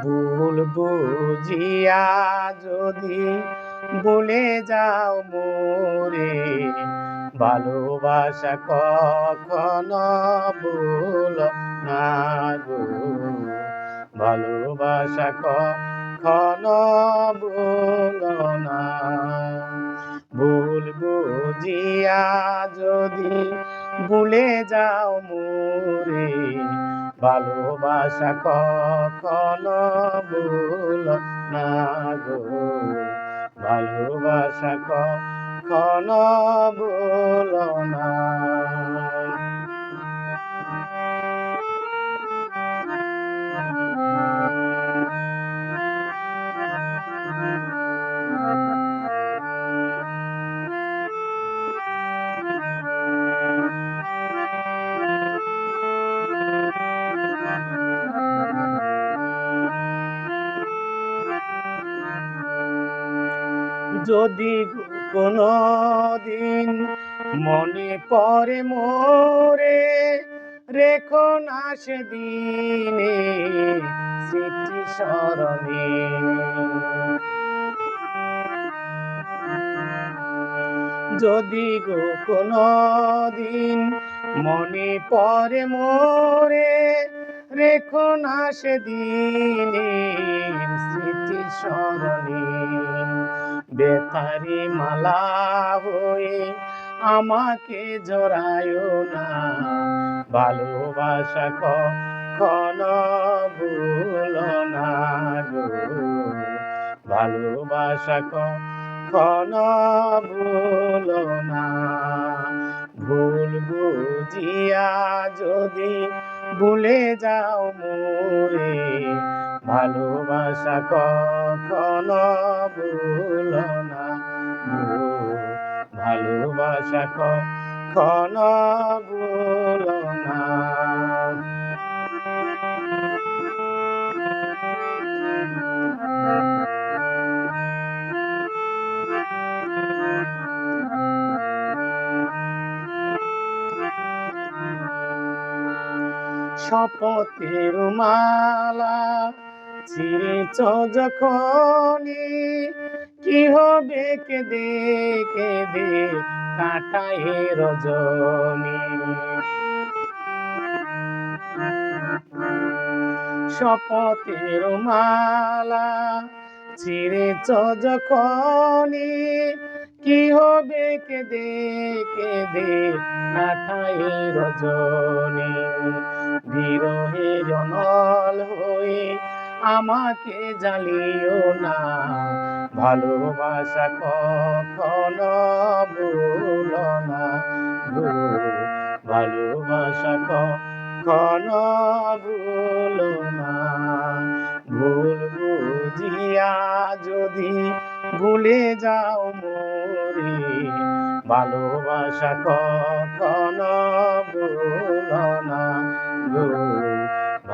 ভুল বুঝিয়া যদি বলে যাও মোরে, ভালোবাসা কখনো ভুল না গো। ভালোবাসা কখনো ভুল না। ভুল বুঝিয়া যদি ভুলে যাও মোরে ভালোবাসা কখনো ভুল না গো। ভালোবাসা কখনো ভুল না যদি কোনো দিন মনে পড়ে মোরে, রেখো না সেদিনে স্মৃতি স্মরণে। যদি গো কোনো দিন মনে পড়ে মোরে, রেখো না সেদিনে স্মৃতি স্মরণে। বেতারি মালা হয়ে আমাকে জড়ায় না। ভালোবাসা কখনো ভুল না গো। ভালোবাসা কখনো ভুল না। ভুল বুঝিয়া যদি ভুলে যাও মোরে ভালোবাসা কখনো ভুল না। ভালোবাসা কখনো ভুল না। শপথের মালা ছিঁড়েছ যখনই, কি হবে কেঁদে কেঁদে কাটায় রজনী। শপথের মালা ছিঁড়েছ যখনই, কি হবে কেঁদে কেঁদে কাটায় রজনী। আমাকে জ্বালিও না। ভালোবাসা কখনো ভুল না। ভালোবাসা কখনো ভুল না। ভুল বুঝিয়া যদি ভুলে যাও মোরে, ভালোবাসা কখনো ভুল না। গো